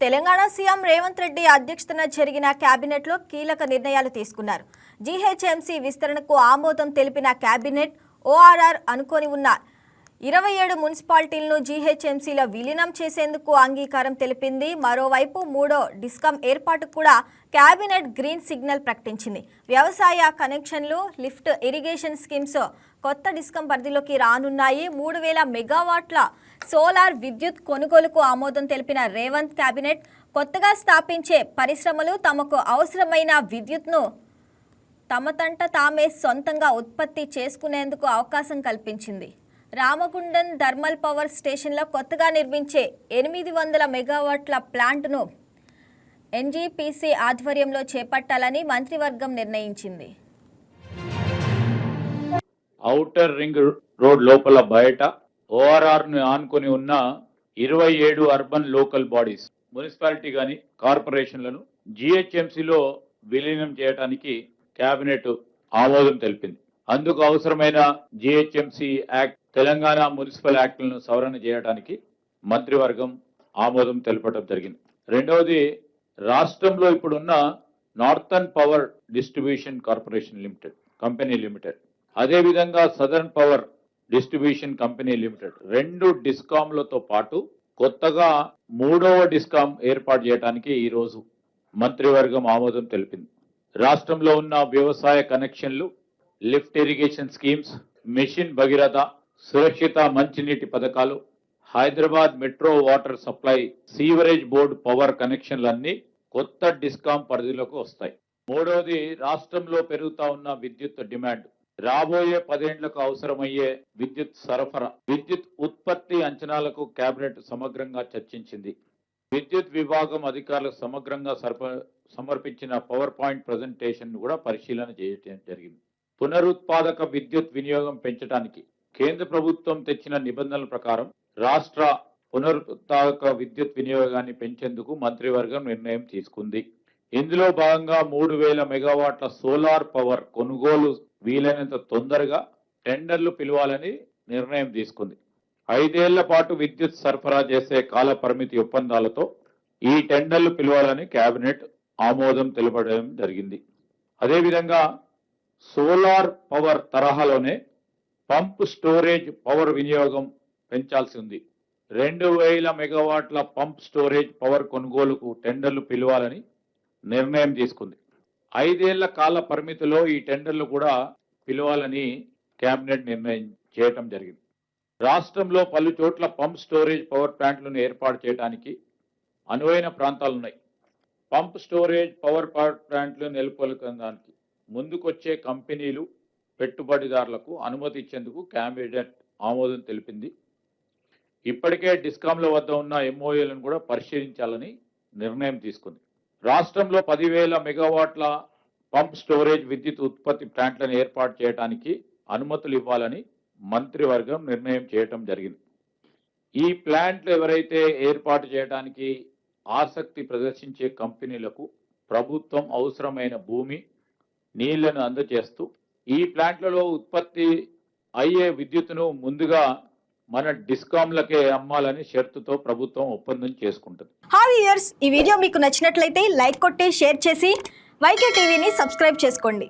Telangana CM Revanth Reddy అధ్యక్షతన జరిగిన కేబినెట్లో కీలక నిర్ణయాలు తీసుకున్నారు. జీహెచ్ఎంసీ విస్తరణకు ఆమోదం తెలిపిన కేబినెట్ ఓఆర్ఆర్ అనుకొని ఉన్న ఇరవై ఏడు మున్సిపాలిటీలను జీహెచ్ఎంసీలో విలీనం చేసేందుకు అంగీకారం తెలిపింది. మరోవైపు మూడో డిస్కం ఏర్పాటుకు కూడా కేబినెట్ గ్రీన్ సిగ్నల్ ప్రకటించింది. వ్యవసాయ కనెక్షన్లు లిఫ్ట్ ఇరిగేషన్ స్కీమ్స్ కొత్త డిస్కం పరిధిలోకి రానున్నాయి. మూడు వేల మెగావాట్ల సోలార్ విద్యుత్ కొనుగోలుకు ఆమోదం తెలిపిన రేవంత్ కేబినెట్ కొత్తగా స్థాపించే పరిశ్రమలు తమకు అవసరమైన విద్యుత్ను తమతంట తామే సొంతంగా ఉత్పత్తి చేసుకునేందుకు అవకాశం కల్పించింది. రామగుండం థర్మల్ పవర్ స్టేషన్లో కొత్తగా నిర్మించే ఎనిమిది వందల మెగావాట్ల ప్లాంట్ను ఎన్జీపీసీ ఆధ్వర్యంలో చేపట్టాలని మంత్రివర్గం నిర్ణయించింది. ఔటర్ రింగ్ రోడ్ లోపల బయట ఓఆర్ఆర్ను ఆనుకొని ఉన్న ఇరవై ఏడు అర్బన్ లోకల్ బాడీస్ మున్సిపాలిటీ గాని కార్పొరేషన్లను జిహెచ్ఎంసీలో విలీనం చేయడానికి కేబినెట్ ఆమోదం తెలిపింది. అందుకు అవసరమైన జిహెచ్ఎంసీ యాక్ట్ తెలంగాణ మున్సిపల్ యాక్ట్లను సవరణ చేయడానికి మంత్రివర్గం ఆమోదం తెలపడం జరిగింది. రెండవది రాష్ట్రంలో ఇప్పుడున్న northern power distribution corporation limited company limited. అదేవిధంగా southern power distribution company limited. రెండు డిస్కామ్లతో పాటు కొత్తగా మూడవ డిస్కామ్ ఏర్పాటు చేయడానికి ఈరోజు మంత్రివర్గం ఆమోదం తెలిపింది. రాష్ట్రంలో ఉన్న వ్యవసాయ కనెక్షన్లు lift irrigation schemes mission Bhagiratha సురక్షిత మంచినీటి పథకాలు Hyderabad metro water supply sewerage board power కనెక్షన్లన్నీ కొత్త డిస్కామ్ పరిధిలోకి వస్తాయి. మూడవది రాష్ట్రంలో పెరుగుతా ఉన్న విద్యుత్ డిమాండ్. రాబోయే పదేండ్లకు అవసరమయ్యే విద్యుత్ సరఫరా విద్యుత్ ఉత్పత్తి అంచనాలకు కేబినెట్ సమగ్రంగా చర్చించింది. విద్యుత్ విభాగం అధికారులకు సమగ్రంగా సమర్పించిన పవర్ పాయింట్ ప్రజెంటేషన్ కూడా పరిశీలన చేయడం జరిగింది. పునరుత్పాదక విద్యుత్ వినియోగం పెంచడానికి కేంద్ర ప్రభుత్వం తెచ్చిన నిబంధనల ప్రకారం రాష్ట్ర పునరుత్పాదక విద్యుత్ వినియోగాన్ని పెంచేందుకు మంత్రివర్గం నిర్ణయం తీసుకుంది. ఇందులో భాగంగా మూడు వేల మెగావాట్ల సోలార్ పవర్ కొనుగోలు వీలైనంత తొందరగా టెండర్లు పిలవాలని నిర్ణయం తీసుకుంది. ఐదేళ్ళ పాటు విద్యుత్ సరఫరా చేసే కాల పరిమితి ఒప్పందాలతో ఈ టెండర్లు పిలవాలని కేబినెట్ ఆమోదం తెలపడం జరిగింది. అదేవిధంగా సోలార్ పవర్ తరహాలోనే పంప్ స్టోరేజ్ పవర్ వినియోగం పెంచాల్సి ఉంది. రెండు వేల మెగావాట్ల పంప్ స్టోరేజ్ పవర్ కొనుగోలుకు టెండర్లు పిలవాలని నిర్ణయం తీసుకుంది. ఐదేళ్ళ కాల పరిమితిలో ఈ టెండర్లు కూడా పిలవాలని కేబినెట్ నిర్ణయం చేయటం జరిగింది. రాష్ట్రంలో పలు చోట్ల పంప్ స్టోరేజ్ పవర్ ప్లాంట్లను ఏర్పాటు చేయడానికి అనువైన ప్రాంతాలు ఉన్నాయి పంప్ స్టోరేజ్ పవర్ పవర్ ప్లాంట్లు నెలకొల్పడానికి ముందుకొచ్చే కంపెనీలు పెట్టుబడిదారులకు అనుమతి ఇచ్చేందుకు క్యాబినెట్ ఆమోదం తెలిపింది. ఇప్పటికే డిస్కాంల వద్ద ఉన్న ఎంఓఏలను కూడా పరిశీలించాలని నిర్ణయం తీసుకుంది. రాష్ట్రంలో పదివేల మెగావాట్ల పంప్ స్టోరేజ్ విద్యుత్ ఉత్పత్తి ప్లాంట్లను ఏర్పాటు చేయడానికి అనుమతులు ఇవ్వాలని మంత్రివర్గం నిర్ణయం చేయటం జరిగింది. ఈ ప్లాంట్లు ఎవరైతే ఏర్పాటు చేయడానికి ఆసక్తి ప్రదర్శించే కంపెనీలకు ప్రభుత్వం అవసరమైన భూమి నీళ్ళను అందజేస్తూ ఈ ప్లాంట్లలో ఉత్పత్తి అయ్యే విద్యుత్తును ముందుగా మన డిస్కామ్లకే అమ్మాలని షరతుతో ప్రభుత్వం ఒప్పందం చేసుకుంటుంది. హాయ్ ఇయర్స్ ఈ వీడియో మీకు నచ్చినట్లయితే లైక్ కొట్టి షేర్ చేసి వైకే టీవీని సబ్స్క్రైబ్ చేసుకోండి.